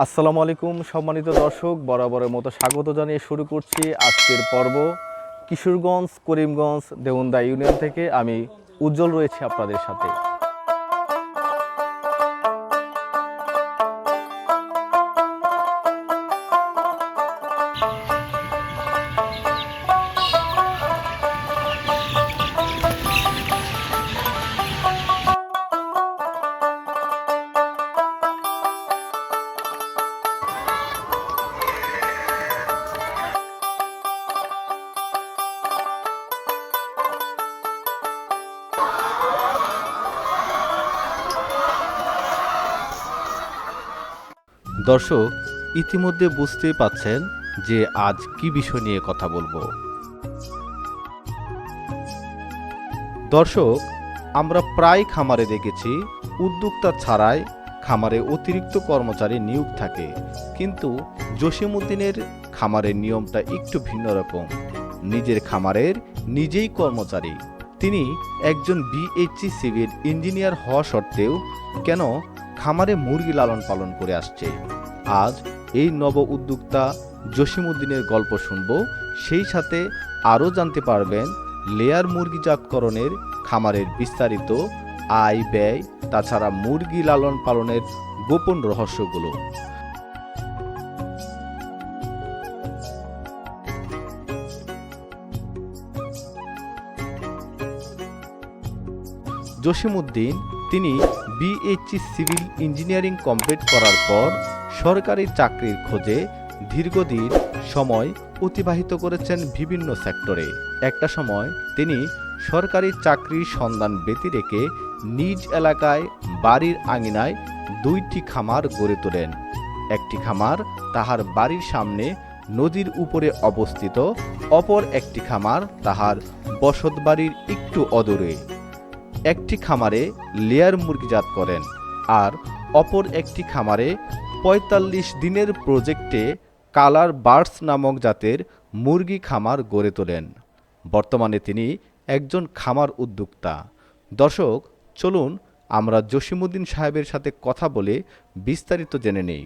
আসসালামু আলাইকুম, সম্মানিত দর্শক, বরাবরের মতো স্বাগত জানিয়ে শুরু করছি আজকের পর্ব কিশোরগঞ্জ, করিমগঞ্জ দেউন্দা ইউনিয়ন থেকে আমি উজ্জ্বল রয়েছে আপনাদের সাথে। দর্শক, ইতিমধ্যে বুঝতেই পাচ্ছেন যে আজ কি বিষয় নিয়ে কথা বলব। দর্শক, আমরা প্রায় খামারে দেখেছি, উদ্যোক্তা ছাড়াই খামারে অতিরিক্ত কর্মচারী নিয়োগ থাকে। কিন্তু জসিমউদ্দিনের খামারের নিয়মটা একটু ভিন্ন রকম। নিজের খামারের নিজেই কর্মচারী। তিনি একজন বিএইচসি সিভিল ইঞ্জিনিয়ার হওয়া সত্ত্বেও কেন খামারে মুরগি লালন পালন করে আসছে? আজ এই নব উদ্যোক্তা জসিমউদ্দিনের গল্প শুনব। সেই সাথে আরও জানতে পারবেন লেয়ার মুরগিজাতকরণের খামারের বিস্তারিত আয় ব্যয়, তাছাড়া মুরগি লালন পালনের গোপন রহস্যগুলো। জসিমউদ্দিন, তিনি বিএইচসি সিভিল ইঞ্জিনিয়ারিং কমপ্লিট করার পর সরকারি চাকরির খোঁজে দীর্ঘদিন সময় অতিবাহিত করেছেন বিভিন্ন সেক্টরে। একটা সময় তিনি সরকারি চাকরির সন্ধান ব্যতি রেখে নিজ এলাকায় বাড়ির আঙিনায় দুইটি খামার গড়ে তোলেন। একটি খামার তাহার বাড়ির সামনে নদীর উপরে অবস্থিত, অপর একটি খামার তাহার বসতবাড়ির একটু অদূরে। একটি খামারে লেয়ার মুরগিজাত করেন আর অপর একটি খামারে পঁয়তাল্লিশ দিনের প্রজেক্টে কালার বার্ডস নামক জাতের মুরগি খামার গড়ে তোলেন। বর্তমানে তিনি একজন খামার উদ্যোক্তা। দর্শক, চলুন আমরা জসিমুদ্দিন সাহেবের সাথে কথা বলে বিস্তারিত জেনে নেই।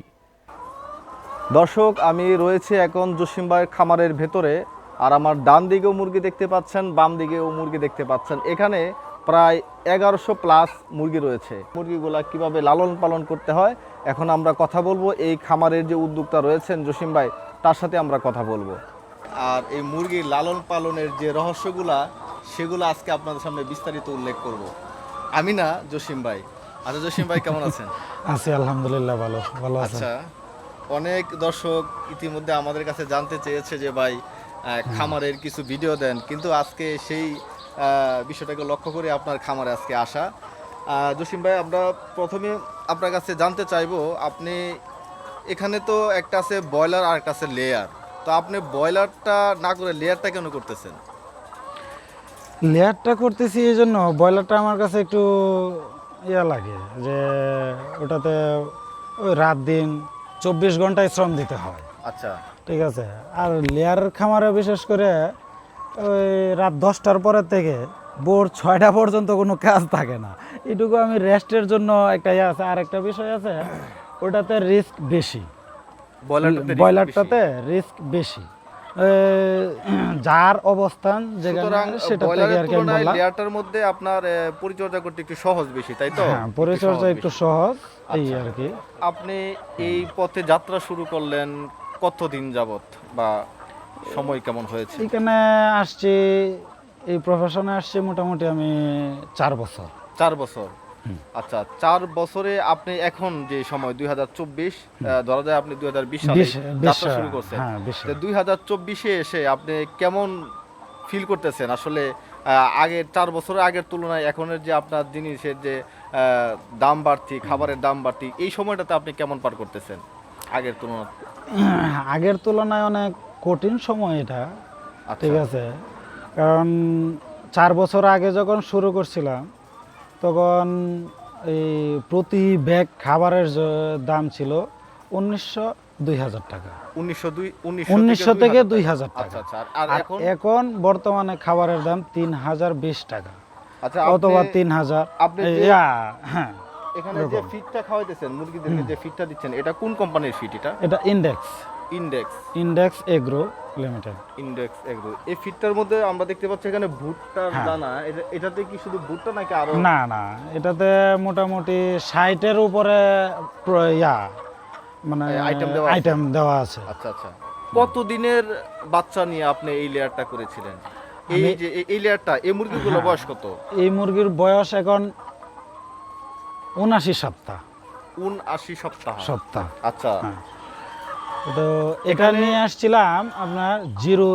দর্শক, আমি রয়েছে এখন জসিম ভাইয়ের খামারের ভেতরে আর আমার ডান দিকেও মুরগি দেখতে পাচ্ছেন, বাম দিকেও মুরগি দেখতে পাচ্ছেন। এখানে প্রায় এগারোশো প্লাস মুরগি রয়েছে। মুরগিগুলা কীভাবে লালন পালন করতে হয় এখন আমরা কথা বলব এই খামারের যে উদ্যোক্তা রয়েছেন জসিম ভাই তার সাথে আমরা কথা বলব। আর এই মুরগির লালন পালনের যে রহস্যগুলা সেগুলো আজকে আপনাদের সামনে বিস্তারিত উল্লেখ করব। আমি না জসিম ভাই। আচ্ছা জসিম ভাই কেমন আছেন? আছি আলহামদুলিল্লাহ ভালো ভালো আচ্ছা অনেক দর্শক ইতিমধ্যে আমাদের কাছে জানতে চেয়েছে যে ভাই খামারের কিছু ভিডিও দেন কিন্তু আজকে সেই বিষয়টাকে লক্ষ্য করে আপনার খামারে আজকে আসা। জসিম ভাই আমরা প্রথমে আপনার কাছে জানতে চাইব আপনি এখানে তো একটা আছে ব্রয়লার আর একটা আছে লেয়ার তো আপনি ব্রয়লারটা না করে লেয়ারটা কেন করতেছেন? লেয়ারটা করতেছি এই জন্য ব্রয়লারটা আমার কাছে একটু ইয়া লাগে যে ওটাতে ওই রাত দিন চব্বিশ ঘন্টায় শ্রম দিতে হয়। আচ্ছা। ঠিক আছে? আর লেয়ার খামারে বিশেষ করে ওই রাত দশটার পরের থেকে ভোর ছয়টা পর্যন্ত কোনো কাজ থাকে না। এটুকু আমি রেস্টের জন্য একটা ইয়ে আছে আর একটা বিষয় আছে ওটাতে রিস্ক বেশি। ব্রয়লারটাতে রিস্ক বেশি। যার অবস্থান যেখানে সেটা লেয়ারটার মধ্যে আপনার পরিচর্যা করতে একটু সহজ বেশি তাই তো? হ্যাঁ পরিচর্যা একটু সহজ এই আচ্ছা। আর কি। আপনি এই পথে যাত্রা শুরু করলেন কতদিন যাবত বা সময় কেমন হয়েছে? এখানে আসছি এই প্রফেশনে আসছে মোটামুটি আমি চার বছর। চার বছর? আচ্ছা চার বছরে আপনি এখন যে সময় দুই হাজার চব্বিশ ধরা যায় আপনি দুই হাজার বিশ সালে যাত্রা শুরু করছেন। হ্যাঁ দুই হাজার চব্বিশে এসে আপনি কেমন ফিল করতেছেন? আসলে আগের চার বছরের আগের তুলনায় এখনের যে আপনার জিনিসের যে দাম বাড়তি খাবারের দাম বাড়তি এই সময়টাতে আপনি কেমন পার করতেছেন আগের তুলনায়? আগের তুলনায় অনেক কঠিন সময় এটা। আচ্ছা। ঠিক আছে। কারণ চার বছর আগে যখন শুরু করছিলাম তখন এই প্রতি ব্যাগ খাবারের দাম ছিল উনিশশো দুই হাজার টাকা। উনিশশো থেকে দুই হাজার আচ্ছা টাকা। আচ্ছা আর এখন? বর্তমানে খাবারের দাম তিন হাজার বিশ টাকা। আচ্ছা অথবা তিন হাজার। হ্যাঁ এখানে যে ফিডটা খাওয়াইতেছেন মুরগিদেরকে যে ফিডটা দিচ্ছেন এটা কোন কোম্পানির ফিড এটা? এটা index index index agro limited index agro এই ফিডটার মধ্যে আমরা দেখতে পাচ্ছি এখানে ভুট্টার হ্যাঁ। দানা। এটা- এটাতে কি শুধু ভুট্টা নাকি আরও না না এটাতে মোটামুটি ষাটের উপরে ইয়া মানে item দেওয়া? আইটেম দেওয়া আছে। আচ্ছা আচ্ছা। কতদিনের বাচ্চা নিয়ে আপনি এই লেয়ারটা করেছিলেন? এই যে এই- লেয়ারটা এই মুরগিগুলো বয়স কত? এই মুরগির বয়স এখন উনাশি সপ্তাহ। উনআশি সপ্তাহ। সপ্তাহ। আচ্ছা। হ্যাঁ। তো এটা নিয়ে আসছিলাম আপনার জিরো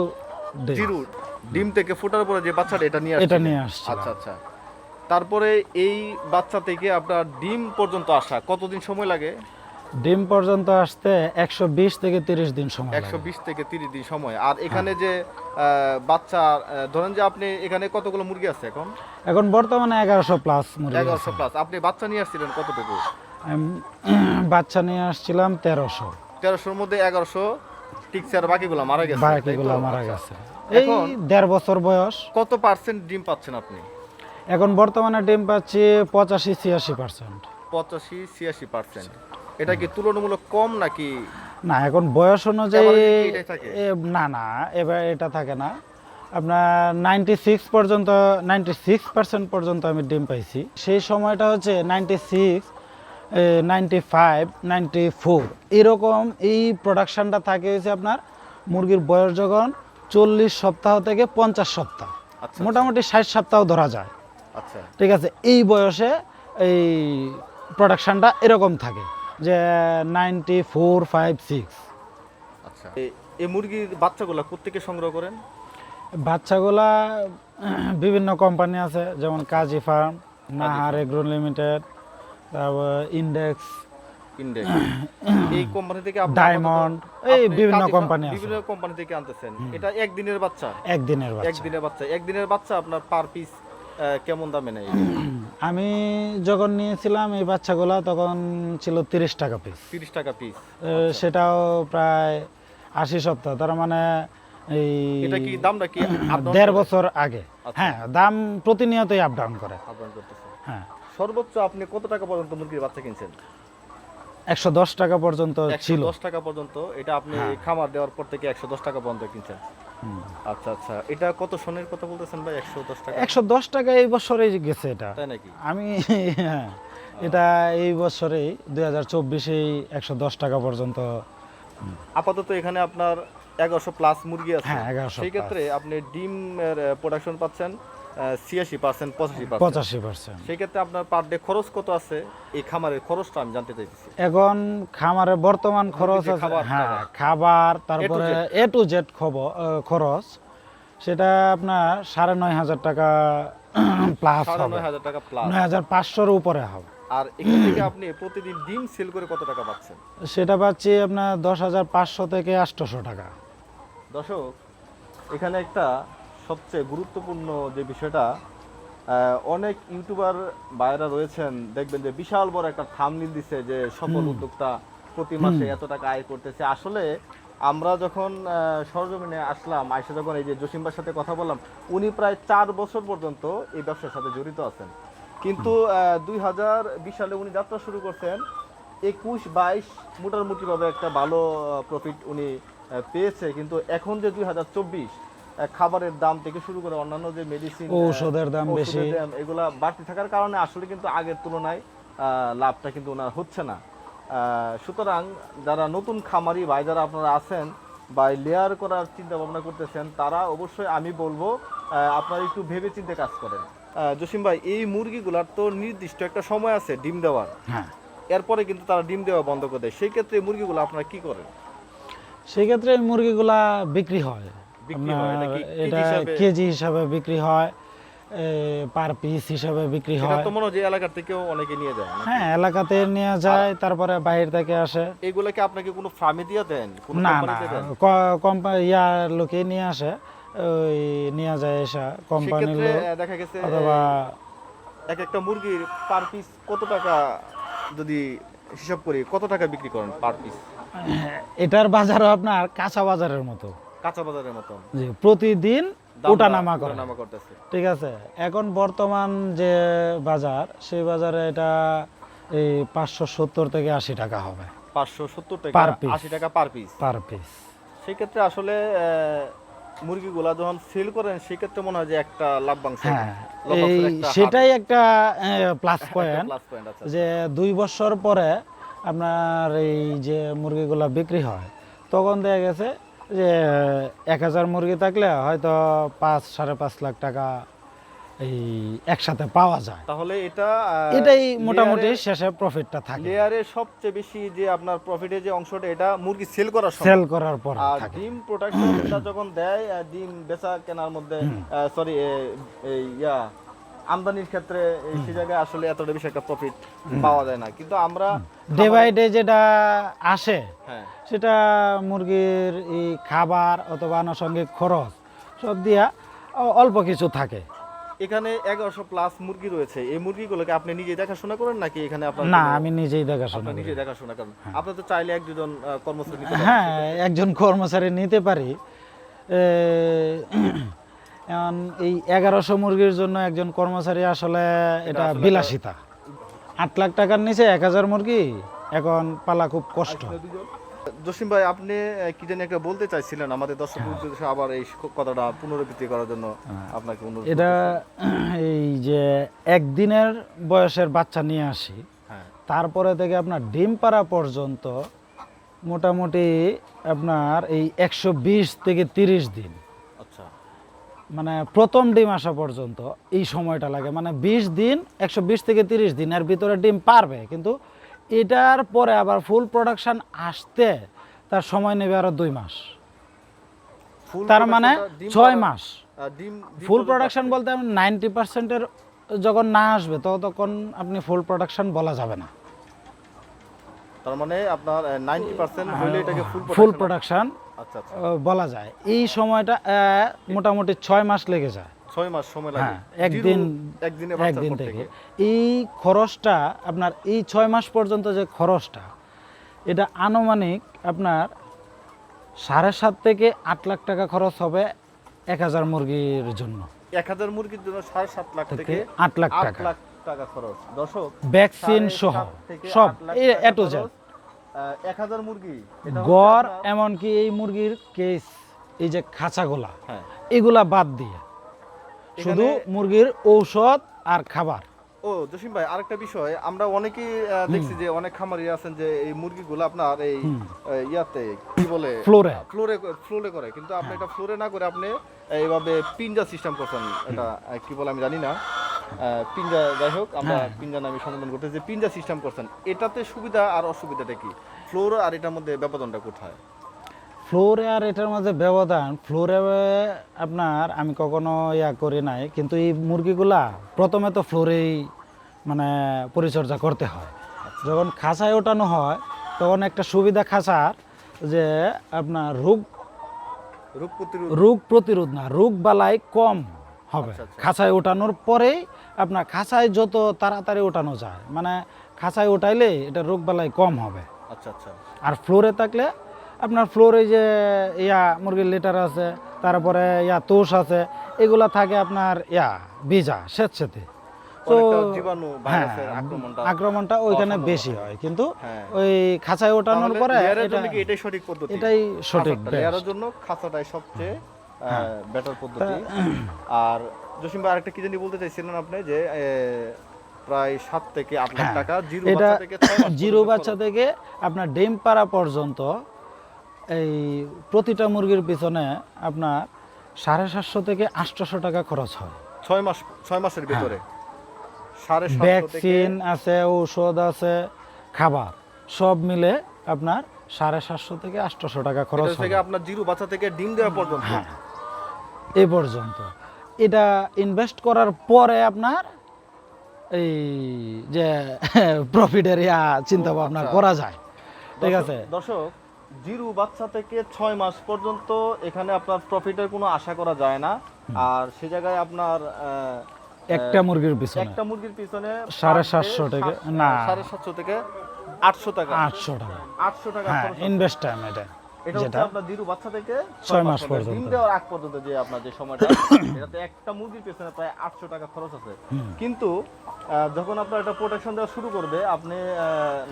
জিরু ডিম থেকে ফোটার পরে যে বাচ্চাটা এটা নিয়ে এটা? নিয়ে আসছিলাম। আচ্ছা আচ্ছা। তারপরে এই বাচ্চা থেকে আপনার ডিম পর্যন্ত আসা কতদিন সময় লাগে? ডিম পর্যন্ত আসতে একশো বিশ থেকে তিরিশ দিন সময় একশো বিশ থেকে তিরিশ দিন সময়। আর এখানে যে আহ, বাচ্চা ধরেন যে আপনি এখানে কতগুলো মুরগি আছে এখন? এখন বর্তমানে এগারোশো প্লাস মুরগি এগারোশো প্লাস আপনি বাচ্চা নিয়ে আসছিলেন কতটুকু? বাচ্চা নিয়ে আসছিলাম তেরোশো। তেরোশোর মধ্যে এগারোশো টিকছে আর বাকিগুলো মারা গেছে বাকিগুলো মারা। গেছে। এই দেড় বছর বয়স। কত পার্সেন্ট ডিম পাচ্ছেন আপনি? এখন বর্তমানে ডিম পাচ্ছি পঁচাশি ছিয়াশি পার্সেন্ট পঁচাশি ছিয়াশি পার্সেন্ট এটা কি তুলনামূলক কম নাকি? না এখন বয়স অনুযায়ী না না এবার এটা থাকে না। আপনার নাইনটি সিক্স পর্যন্ত নাইনটি সিক্স পার্সেন্ট পর্যন্ত আমি ডিম পাইছি। সেই সময়টা হচ্ছে ninety six ninety five ninety four এরকম এই প্রোডাকশানটা থাকে হচ্ছে আপনার মুরগির বয়স যখন চল্লিশ সপ্তাহ থেকে পঞ্চাশ সপ্তাহ। আচ্ছা মোটামুটি ষাট সপ্তাহ ধরা যায়। আচ্ছা। ঠিক আছে এই বয়সে এই প্রোডাকশানটা এরকম থাকে যে নাইনটি ফোর ফাইভ সিক্স আচ্ছা এই- মুরগির বাচ্চাগুলো কোত্থেকে সংগ্রহ করেন? বাচ্চাগুলা বিভিন্ন কোম্পানি আছে যেমন Kazi farm. Nahar agro limited তারপর ইন্ডেক্স ইন্ডেক্স এই কোম্পানি থেকে আপনি এই বিভিন্ন কোম্পানি বিভিন্ন কোম্পানি থেকে আনতেছেন। এটা একদিনের বাচ্চা? একদিনের বাচ্চা। একদিনের বাচ্চা। একদিনের বাচ্চা আপনার পার পিস কেমন দামে নেয়? আমি যখন নিয়েছিলাম এই বাচ্চাগুলা তখন ছিল তিরিশ টাকা পিস তিরিশ টাকা পিস সেটাও প্রায় আশি সপ্তাহ তার মানে এই এটা কি দামটা কি? দেড় বছর আগে। আচ্ছা। হ্যাঁ দাম প্রতিনিয়তই আপ ডাউন করে। হ্যাঁ। সর্বোচ্চ আপনি কত টাকা পর্যন্ত মুরগির বাচ্চা কিনছেন? একশো দশ টাকা পর্যন্ত ছিল। দশ টাকা পর্যন্ত এটা আপনি হ্যাঁ। খামার দেওয়ার পর থেকে একশো দশ টাকা পর্যন্ত কিনছেন। আচ্ছা আচ্ছা এটা কত সনের কথা বলতেছেন ভাই? একশো দশ টাকা? একশো দশ টাকা এই বছরেই গেছে এটা। তাই নাকি? আমি হ্যাঁ এটা এই বছরেই দুই হাজার চব্বিশেই একশো দশ টাকা পর্যন্ত। আপাতত এখানে আপনার এগারোশো প্লাস মুরগি আছে। হ্যাঁ, 1100 সেই ক্ষেত্রে আপনি ডিমের প্রোডাকশন পাচ্ছেন। ছিয়াশি পার্সেন্ট পঁচাশি পঁচাশি পার্সেন্ট। সেই ক্ষেত্রে আপনার পার ডে খরচ কত আছে? এই খামারের খরচটা আমি জানতে চাইতেছি। এখন খামারে বর্তমান খরচ আছে হ্যাঁ খাবার। তারপরে এ টু জেড। খরচ। সেটা আপনার সাড়ে নয় হাজার টাকা প্লাস হবে। নয় হাজার নয় পাঁচশোর উপরে হবে। আর এখান থেকে আপনি প্রতিদিন ডিম সেল করে কত টাকা পাচ্ছেন? সেটা পাচ্ছি আপনার দশ হাজার পাঁচশো থেকে আটশোশো টাকা। দর্শক এখানে একটা সবচেয়ে গুরুত্বপূর্ণ যে বিষয়টা অনেক ইউটিউবার বাইরা রয়েছেন দেখবেন যে বিশাল বড় একটা থামনিল দিছে যে সফল উদ্যোক্তা প্রতি মাসে এত টাকা আয় করতেছে। আসলে আমরা যখন সরজমিনে আসলাম আইসা যখন এই যে জসিমবার সাথে কথা বললাম উনি প্রায় চার বছর পর্যন্ত এই ব্যবসার সাথে জড়িত আছেন। কিন্তু দুই হাজার বিশ সালে উনি যাত্রা শুরু করছেন একুশ বাইশ মোটামুটিভাবে একটা ভালো প্রফিট উনি পেয়েছে। কিন্তু এখন যে দুই হাজার চব্বিশ খাবারের দাম থেকে শুরু করে অন্যান্য যে মেডিসিন ঔষধের দাম বেশি। এগুলা বাড়তি থাকার কারণে আসলে কিন্তু আগের তুলনায় লাভটা কিন্তু ওনার হচ্ছে না। সুতরাং যারা নতুন খামারি ভাই যারা আপনারা আছেন বা লেয়ার করার চিন্তা ভাবনা করতেছেন তারা অবশ্যই আমি বলব আপনারা একটু ভেবে চিন্তে কাজ করেন। জসিম ভাই এই মুরগিগুলার তো নির্দিষ্ট একটা সময় আছে ডিম দেওয়ার। হ্যাঁ। এরপরে কিন্তু তারা ডিম দেওয়া বন্ধ করে দেয়। সেই ক্ষেত্রে মুরগিগুলো আপনারা কি করেন? সেই ক্ষেত্রে মুরগিগুলা বিক্রি হয়, এটা কেজি হিসাবে? বিক্রি হয় পার পিস হিসাবে বিক্রি হয়। তো মনে হয় থেকেও অনেকে নিয়ে যায় হ্যাঁ এলাকাতে নিয়ে যায় তারপরে বাইরে থেকে আসে। এগুলাকে আপনাকে কোনো ফার্মে দিয়ে দেন? না না কোম্পানি ইয়ার লোকে নিয়ে আসে ওই নিয়ে যায় এসা কোম্পানির দেখা গেছে অথবা এক একটা মুরগির পার পিস কত টাকা যদি হিসাব করি কত টাকা বিক্রি করেন পার পিস এটার বাজারও আপনার কাঁচা বাজারের মতো। কাঁচা বাজারের মতন। যে প্রতিদিন ওঠানামা করে। ওঠানামা করতেছে। ঠিক আছে এখন বর্তমান যে বাজার সেই বাজারে এটা এই পাঁচশো সত্তর থেকে আশি টাকা হবে। পাঁচশো সত্তর টাকা আশি টাকা পার পিস পার পিস সেক্ষেত্রে আসলে মুরগিগুলা যখন সেল করেন সেক্ষেত্রে মনে হয় যে একটা লাভবাংশ হ্যাঁ সেটাই একটা প্লাস পয়েন্ট point আছে। যে দুই বছর পরে আপনার এই যে মুরগিগুলো বিক্রি হয় তখন দেখা গেছে যে এক হাজার মুরগি থাকলে হয়তো পাঁচ সাড়ে পাঁচ লাখ টাকা এই একসাথে পাওয়া যায়। তাহলে এটা এটাই মোটামুটি শেষে প্রফিটটা থাকে। লেয়ারে সবচেয়ে বেশি যে আপনার প্রফিটের যে অংশটা এটা মুরগি সেল করার সময়। সেল করার পর আর থাকে। ডিম প্রোডাকশনটা যখন দেয় ডিম বেচা কেনার মধ্যে সরি এই ইয়া আমদানির ক্ষেত্রে এই সে জায়গায় আসলে এতটা বেশি একটা প্রফিট পাওয়া যায় না। কিন্তু আমরা ডে বাই ডে যেটা আসে হ্যাঁ। সেটা মুরগির এই খাবার অথবা আনুষঙ্গিক খরচ সব দিয়া অল্প কিছু থাকে। এখানে এগারোশো প্লাস মুরগি রয়েছে। এই মুরগিগুলোকে আপনি নিজে দেখাশোনা করেন নাকি এখানে আপনার না আমি নিজেই দেখাশোনা আপনি করি। নিজে দেখাশোনা করেন। আপনি তো চাইলে এক দুজন কর্মচারী হ্যাঁ একজন কর্মচারী নিতে পারি। এখন এই এগারোশো মুরগির জন্য একজন কর্মচারী আসলে এটা বিলাসিতা। আট লাখ টাকার নিচে এক হাজার মুরগি এখন পালা খুব কষ্ট। জসিম ভাই আপনি কি জানি একটা বলতে চাইছিলেন আমাদের দর্শক উদ্দেশ্যে আবার এই কথাটা পুনরাবৃত্তি করার জন্য আপনাকে অনুরোধ এটা এই যে একদিনের বয়সের বাচ্চা নিয়ে আসি হ্যাঁ। তারপরে থেকে আপনার ডিম পাড়া পর্যন্ত মোটামুটি আপনার এই একশো বিশ থেকে তিরিশ দিন। মানে প্রথম ডিম আসা পর্যন্ত এই সময়টা লাগে। মানে বিশ দিন একশো বিশ থেকে তিরিশ দিন এর ভিতরে ডিম পারবে। কিন্তু এটার পরে আবার ফুল প্রোডাকশন আসতে তার সময় নেবে আরও দুই মাস। তার মানে ছয় মাস। ফুল প্রোডাকশন। বলতে নাইনটি পার্সেন্টের যখন না আসবে তখন আপনি ফুল প্রোডাকশন বলা যাবে না। তার মানে আপনার নাইনটি পার্সেন্ট এটাকে ফুল প্রোডাকশন বলা যায়। এই সময়টা মোটামুটি ছয় মাস লেগে যায়। ছয় মাস সময় লাগে। হ্যাঁ একদিন একদিনে একদিন থেকে। এই খরচটা আপনার এই ছয় মাস পর্যন্ত যে খরচটা এটা আনুমানিক আপনার সাড়ে সাত থেকে আট লাখ টাকা খরচ হবে এক হাজার মুরগির জন্য। এক হাজার মুরগির জন্য সাড়ে সাত লাখ থেকে আট লাখ টাকা। লাখ টাকা খরচ। দর্শক ভ্যাকসিন সহ সব এ টু জেড এক হাজার মুরগি? গড় এমনকি এই মুরগির কেস এই যে খাঁচাগুলা হ্যাঁ। এগুলা বাদ দিয়ে। শুধু মুরগির ঔষধ আর খাবার। ও জসিম ভাই আরেকটা বিষয় আমরা অনেকেই দেখছি যে অনেক খামারি আছেন যে এই মুরগিগুলো আপনার এই ইয়াতে কি বলে? ফ্লোরে। ফ্লোরে ফ্লোরে করে। কিন্তু আপনি এটা ফ্লোরে না করে আপনি এইভাবে পিঞ্জা সিস্টেম করছেন। এটা কি বলে আমি জানি না। পিঞ্জা যাই হোক আমরা পিঞ্জা নামে সম্বোধন করতে যে পিঞ্জা সিস্টেম করছেন। এটাতে সুবিধা আর অসুবিধাটা কি? ফ্লোর আর এটার মধ্যে ব্যবধানটা কোথায়? ফ্লোরে আর এটার মাঝে ব্যবধান ফ্লোরে আপনার আমি কখনো ইয়া করি নাই কিন্তু এই মুরগিগুলা প্রথমে তো ফ্লোরেই মানে পরিচর্যা করতে হয়। যখন খাঁচায় ওঠানো হয় তখন একটা সুবিধা খাঁচার যে আপনার রোগ রোগ প্রতিরোধ। রোগ প্রতিরোধ না রোগ বালাই কম। হবে। আচ্ছা, আচ্ছা। খাঁচায় ওঠানোর পরেই আপনার খাঁচায় যত তাড়াতাড়ি ওঠানো যায় মানে খাঁচায় ওঠাইলে এটা রোগ বালাই কম হবে। আচ্ছা আচ্ছা। আর ফ্লোরে থাকলে আপনার ফ্লোরে যে ইয়া মুরগির লিটার আছে তারপরে ইয়া তোষ আছে এগুলা থাকে আপনার ইয়া বীজা স্বেচ্ছেতে। তো হ্যাঁ আক্রমণটা ওইখানে বেশি হয়। কিন্তু হ্যাঁ। ওই খাঁচায় ওঠানোর পরে এটাই সঠিক পদ্ধতি? এটাই সঠিক জন্য খাঁচাটাই সবচেয়ে বেটার পদ্ধতি। আর জসিম ভাই আরেকটা কি জানি বলতে চাইছিলেন আপনি যে প্রায় সাত থেকে আট লাখ হ্যাঁ, টাকা জিরো বাচ্চা থেকে জিরো বাচ্চা থেকে আপনার ডিম পাড়া পর্যন্ত এই প্রতিটা মুরগির পিছনে আপনার সাড়ে সাতশো থেকে আটশোশো টাকা খরচ হয়। ছয় মাস ছয় মাসের ভিতরে? সাড়ে ভ্যাকসিন আছে ঔষধ আছে খাবার সব মিলে আপনার সাড়ে সাতশো থেকে আটশোশো টাকা খরচ থেকে আপনার জিরো বাচ্চা থেকে ডিম দেওয়া পর্যন্ত। হ্যাঁ। এ পর্যন্ত। এটা ইনভেস্ট করার পরে আপনার এই যে প্রফিটের ইয়া চিন্তা ভাবনা আচ্ছা। করা যায়। ঠিক আছে? দর্শক- জিরো বাচ্চা থেকে ছয় মাস পর্যন্ত এখানে আপনার প্রফিটের কোনো আশা করা যায় না। আর সে জায়গায় আপনার একটা মুরগির পিছনে। একটা মুরগির পিছনে সাড়ে সাতশো থেকে- না। সাড়ে সাতশো থেকে আটশো টাকা। আটশো টাকা। আটশো টাকা হ্যাঁ ইনভেস্ট টাইম এটা। এটা হচ্ছে আপনার জিরো বাচ্চা থেকে ছয় মাস ডিম দেওয়ার আগ পর্যন্ত যে আপনার যে সময়টা এটাতে একটা মুরগির পেছনে প্রায় আটশো টাকা খরচ আছে। কিন্তু যখন আপনার এটা প্রোটেকশন দেওয়া শুরু করবে আপনি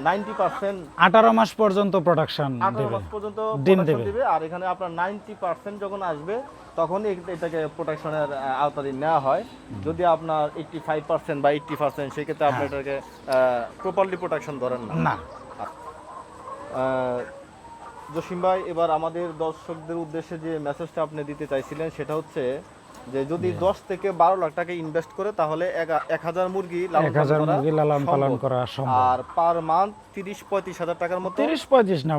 নাইনটি পার্সেন্ট আঠারো মাস পর্যন্ত প্রোডাকশন আঠারো দেবে। মাস পর্যন্ত ডিম দেবে। আর এখানে আপনার নাইনটি পার্সেন্ট যখন আসবে তখন এটাকে প্রোটেকশনের আওতাধীন নেওয়া হয়। যদি আপনার এইটটি ফাইভ পার্সেন্ট বা এইটটি পার্সেন্ট সেক্ষেত্রে আপনি হ্যাঁ। এটাকে প্রপারলি প্রোটেকশন ধরেন না। না। জসিম ভাই এবার আমাদের দর্শকদের উদ্দেশ্যে যে মেসেজটা আপনি দিতে চাইছিলেন সেটা হচ্ছে যে যদি দশ থেকে বারো লাখ টাকা ইনভেস্ট করে তাহলে এক- হাজার মুরগি এক হাজার মুরগি লালন পালন করা সম্ভব। আর পার মান্থ তিরিশ পঁয়ত্রিশ হাজার টাকার মতো তিরিশ পঁয়ত্রিশ না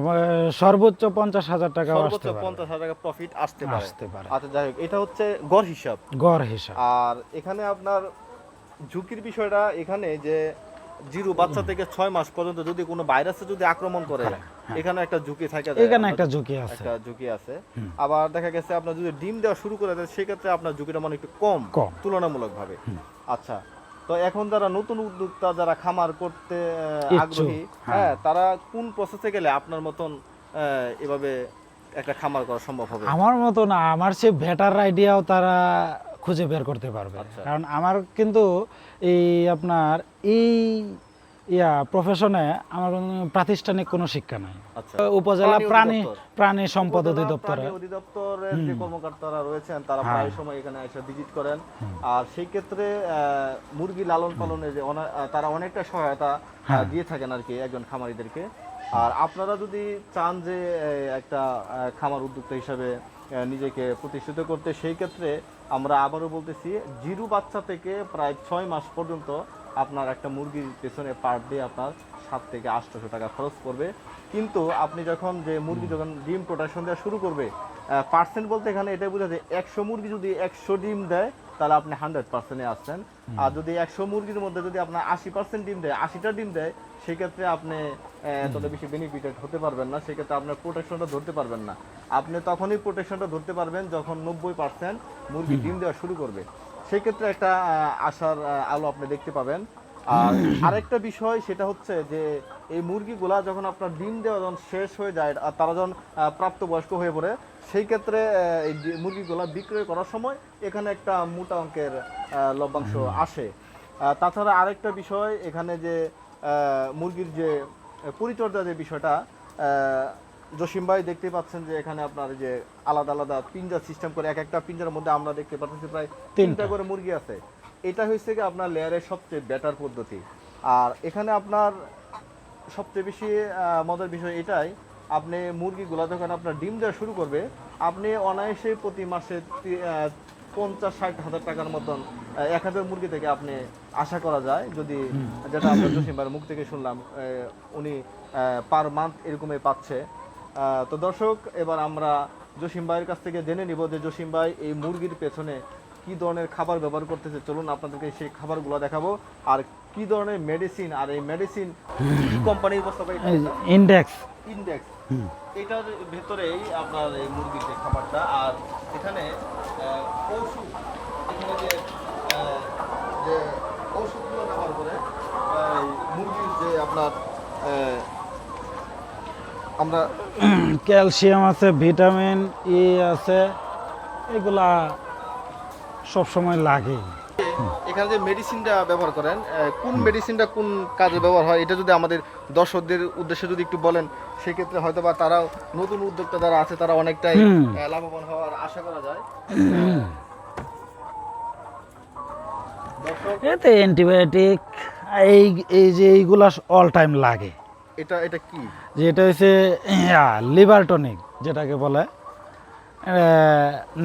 সর্বোচ্চ পঞ্চাশ হাজার টাকা সর্বোচ্চ পঞ্চাশ হাজার টাকা প্রফিট আসতে পারে। আসতে পারে। আচ্ছা যাই হোক এটা হচ্ছে গড় হিসাব। গড় হিসাব। আর এখানে আপনার ঝুঁকির বিষয়টা এখানে যে জিরো বাচ্চা থেকে ছয় মাস পর্যন্ত যদি কোনো ভাইরাসে যদি আক্রমণ করে এখানে একটা ঝুঁকি থাকে। এখানে একটা ঝুঁকি আছে একটা ঝুঁকি আছে আবার দেখা গেছে আপনার যদি ডিম দেওয়া শুরু করে দেয় সেক্ষেত্রে আপনার ঝুঁকিটা মানে একটু কম। তুলনামূলকভাবে আচ্ছা তো এখন যারা নতুন উদ্যোক্তা যারা খামার করতে আগ্রহী হ্যাঁ। হ্যাঁ তারা কোন প্রসেসে গেলে আপনার মতন এভাবে একটা খামার করা সম্ভব হবে আমার মতো না আমার সে বেটার আইডিয়াও তারা খুঁজে বের করতে পারবে আচ্ছা। কারণ আমার কিন্তু এই আপনার এই ইয়া প্রফেশনে আমার কোনো প্রাতিষ্ঠানিক কোনো শিক্ষা নাই। আচ্ছা। উপজেলা প্রাণী প্রাণী সম্পদ অধিদপ্তরে। অধিদপ্তরের যে কর্মকর্তারা রয়েছেন তারা হ্যাঁ। প্রায় সময় এখানে এসে ভিজিট করেন। আর সেই ক্ষেত্রে মুরগি লালন পালনে যে তারা অনেকটা সহায়তা হ্যাঁ। দিয়ে থাকেন আর কি একজন খামারিদেরকে। আর আপনারা যদি চান যে একটা খামার উদ্যোক্তা হিসাবে নিজেকে প্রতিষ্ঠিত করতে সেই ক্ষেত্রে আমরা আবারও বলতেছি জিরো বাচ্চা থেকে প্রায় ছয় মাস পর্যন্ত আপনার একটা মুরগির পেছনে পার ডে আপনার সাত থেকে আটশোশো টাকা খরচ করবে। কিন্তু আপনি যখন যে মুরগি যখন ডিম প্রোডাকশন দেওয়া শুরু করবে পার্সেন্ট বলতে এখানে এটাই বোঝা যায় একশো মুরগি যদি একশো ডিম দেয় তাহলে আপনি হান্ড্রেড পার্সেন্টে আসছেন। আর যদি একশো মুরগির মধ্যে যদি আপনার আশি পার্সেন্ট ডিম দেয় আশিটা ডিম দেয় সেক্ষেত্রে আপনি এতটা বেশি বেনিফিটেড হতে পারবেন না সেক্ষেত্রে আপনার প্রোটেকশনটা ধরতে পারবেন না। আপনি তখনই প্রোটেকশনটা ধরতে পারবেন যখন নব্বই পার্সেন্ট মুরগি ডিম দেওয়া শুরু করবে। সেক্ষেত্রে একটা আশার আলো আপনি দেখতে পাবেন। আর আরেকটা বিষয় সেটা হচ্ছে যে এই মুরগিগুলা যখন আপনার ডিম দেওয়া যখন শেষ হয়ে যায় আর তারা যখন প্রাপ্তবয়স্ক হয়ে পড়ে সেই ক্ষেত্রে এই মুরগিগুলা বিক্রয় করার সময় এখানে একটা মোটা অঙ্কের লভ্যাংশ আসে। তাছাড়া আরেকটা বিষয় এখানে যে মুরগির যে পরিচর্যা যে বিষয়টা জসিম ভাই দেখতে পাচ্ছেন যে এখানে আপনার যে আলাদা আলাদা পিঞ্জা সিস্টেম করে এক একটা পিঞ্জার মধ্যে আমরা দেখতে পাচ্ছি প্রায় তিনটা। করে মুরগি আছে। এটা হচ্ছে কি আপনার লেয়ারের সবচেয়ে বেটার পদ্ধতি। আর এখানে আপনার সবচেয়ে বেশি মজার বিষয় এটাই আপনি মুরগিগুলো যখন আপনার ডিম দেওয়া শুরু করবে আপনি অনায়াসে প্রতি মাসে পঞ্চাশ ষাট হাজার টাকার মতন এক হাজার মুরগি থেকে আপনি আশা করা যায়। যদি যেটা আমরা জসিম ভাইয়ের মুখ থেকে শুনলাম উনি পার মান্থ এরকমই পাচ্ছে। তো দর্শক এবার আমরা জসিম ভাইয়ের কাছ থেকে জেনে নিব যে জসিম ভাই এই মুরগির পেছনে কি ধরনের খাবার ব্যবহার করতেছে। চলুন আপনাদেরকে সেই খাবারগুলো দেখাবো। আর কি ধরনের মেডিসিন আর এই মেডিসিন কোম্পানির ইন্ডেক্স ইন্ডেক্স এটার ভেতরেই আপনার এই মুরগির যে খাবারটা আর এখানে ওষুধ এখানে যে ওষুধগুলো ব্যবহার করে মুরগির যে আপনার আমরা ক্যালসিয়াম আছে ভিটামিন ই আছে এগুলা সব সময় লাগে। এখানে যে মেডিসিনটা ব্যবহার করেন কোন মেডিসিনটা কোন কাজে ব্যবহার হয় এটা যদি আমাদের দর্শকদের উদ্দেশ্যে যদি একটু বলেন সেক্ষেত্রে হয়তো বা তারাও নতুন উদ্যোক্তা যারা আছে তারা অনেকটাই লাভবান হওয়ার আশা করা যায়। এতে অ্যান্টিবায়োটিক এই এই যে এইগুলা অল টাইম লাগে। এটা এটা কি? যে এটা হচ্ছে লিভার টনিক যেটাকে বলে।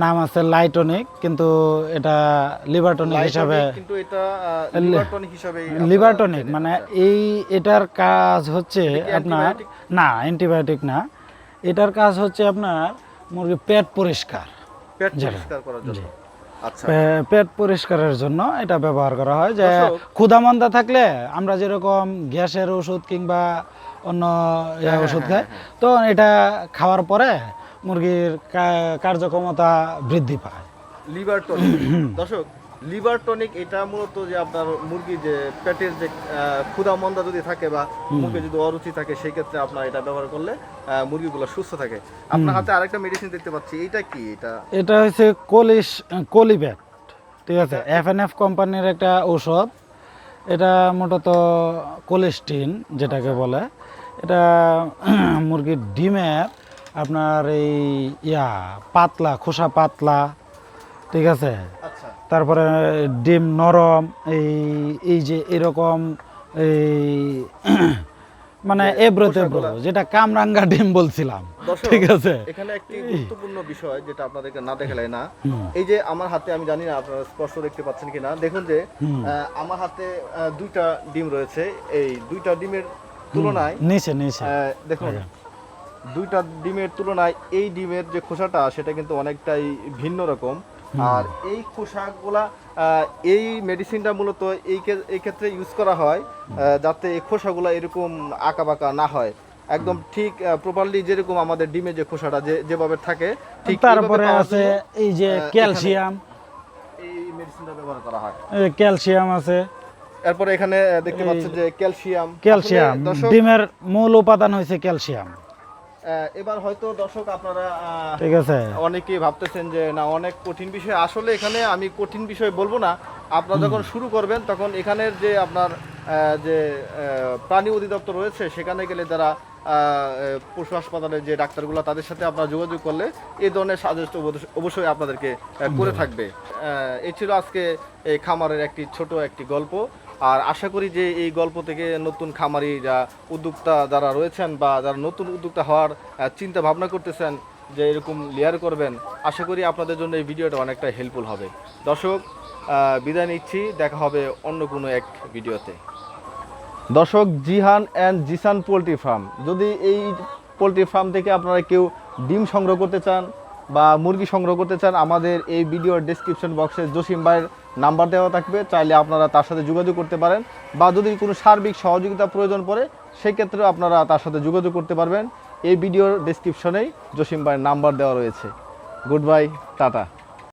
নাম আছে লাইটনিক কিন্তু এটা লিভার টনিক হিসাবে কিন্তু এটা লিভার টনিক হিসাবে লিভার টনিক মানে এই এটার কাজ হচ্ছে আপনার না অ্যান্টিবায়োটিক না। এটার কাজ হচ্ছে আপনার মুরগির পেট পরিষ্কার। পেট পরিষ্কার করার জন্য। পেট পরিষ্কারের জন্য এটা ব্যবহার করা হয় যে ক্ষুধামন্দা থাকলে আমরা যেরকম গ্যাসের ওষুধ কিংবা অন্য হ্যাঁ, ওষুধ হ্যাঁ, খাই তো এটা খাওয়ার পরে মুরগির কার্যক্ষমতা বৃদ্ধি পায়। লিভার তো দর্শক লিভার টনিক এটা মূলত যে আপনার মুরগি যে পেটের যে ক্ষুধা মন্দা যদি থাকে বা মুখে যদি অরুচি থাকে সেই ক্ষেত্রে আপনার এটা ব্যবহার করলে মুরগিগুলো সুস্থ থাকে। আপনার হাতে আরেকটা মেডিসিন দেখতে পাচ্ছি এটা কি? এটা এটা হচ্ছে কলিশ কলিব্যাট ঠিক আছে? এফ এন এফ কোম্পানির একটা ঔষধ। এটা মূলত কোলেস্টিন যেটাকে বলে। এটা মুরগির ডিমের আপনার এই ইয়া পাতলা খোসা পাতলা ঠিক আছে? আচ্ছা। তারপরে ডিম নরম এই এই যে এরকম এই মানে এবড়ো তেব্রো যেটা কামরাঙ্গা ডিম বলছিলাম ঠিক আছে? এখানে একটি গুরুত্বপূর্ণ বিষয় যেটা আপনাদেরকে না দেখালে না। এই যে আমার হাতে আমি জানি না আপনারা স্পষ্ট দেখতে পাচ্ছেন কিনা দেখুন যে আমার হাতে দুইটা ডিম রয়েছে। এই দুইটা ডিমের তুলনায় নিচে নিচে। দেখুন। দুইটা ডিমের তুলনায় এই ডিমের যে খোসাটা সেটা কিন্তু অনেকটাই ভিন্ন রকম। আর এই খোসাগুলা এই মেডিসিনটা মূলত এই এই ক্ষেত্রে ইউজ করা হয় যাতে এই খোসাগুলা এরকম আঁকা বাঁকা না হয়। একদম ঠিক প্রপারলি যেরকম আমাদের ডিমে যে খোসাটা যে যেভাবে থাকে ঠিক তারপরে আছে এই যে ক্যালসিয়াম। এই মেডিসিনটা ব্যবহার করা হয়। ক্যালসিয়াম আছে। এরপরে এখানে দেখতে পাচ্ছেন যে ক্যালসিয়াম। ক্যালসিয়াম ডিমের মূল উপাদান হয়েছে ক্যালসিয়াম। এবার হয়তো দর্শক আপনারা আহ, ঠিক আছে। অনেকেই ভাবতেছেন যে না অনেক কঠিন বিষয়। আসলে এখানে আমি কঠিন বিষয় বলব না। আপনারা যখন শুরু করবেন তখন এখানের যে আপনার আহ, যে প্রাণী অধিদপ্তর রয়েছে সেখানে গেলে যারা পশু হাসপাতালের যে ডাক্তারগুলো তাদের সাথে আপনারা যোগাযোগ করলে এই ধরনের সাজেস্ট অবশ্যই আপনাদেরকে করে থাকবে। এই ছিল আজকে এই খামারের একটি ছোট একটি গল্প। আর আশা করি যে এই গল্প থেকে নতুন খামারি যা উদ্যোক্তা যারা রয়েছেন বা যারা নতুন উদ্যোক্তা হওয়ার চিন্তা ভাবনা করতেছেন যে এরকম লেয়ার করবেন আশা করি আপনাদের জন্য এই ভিডিওটা অনেকটা হেল্পফুল হবে। দর্শক বিদায় নিচ্ছি দেখা হবে অন্য কোনো এক ভিডিওতে। দর্শক, Jihan and Zisan poultry farm. যদি এই পোলট্রি ফার্ম থেকে আপনারা কেউ ডিম সংগ্রহ করতে চান বা মুরগি সংগ্রহ করতে চান, আমাদের এই ভিডিওর ডেসক্রিপশন বক্সে জসিম ভাইয়ের নাম্বার দেওয়া থাকবে। চাইলে আপনারা তার সাথে যোগাযোগ করতে পারেন বা যদি কোনো সার্বিক সহযোগিতা প্রয়োজন পড়ে, সেক্ষেত্রেও আপনারা তার সাথে যোগাযোগ করতে পারবেন। এই ভিডিওর ডেসক্রিপশনেই জসিম ভাইয়ের নাম্বার দেওয়া রয়েছে। Goodbye, tata.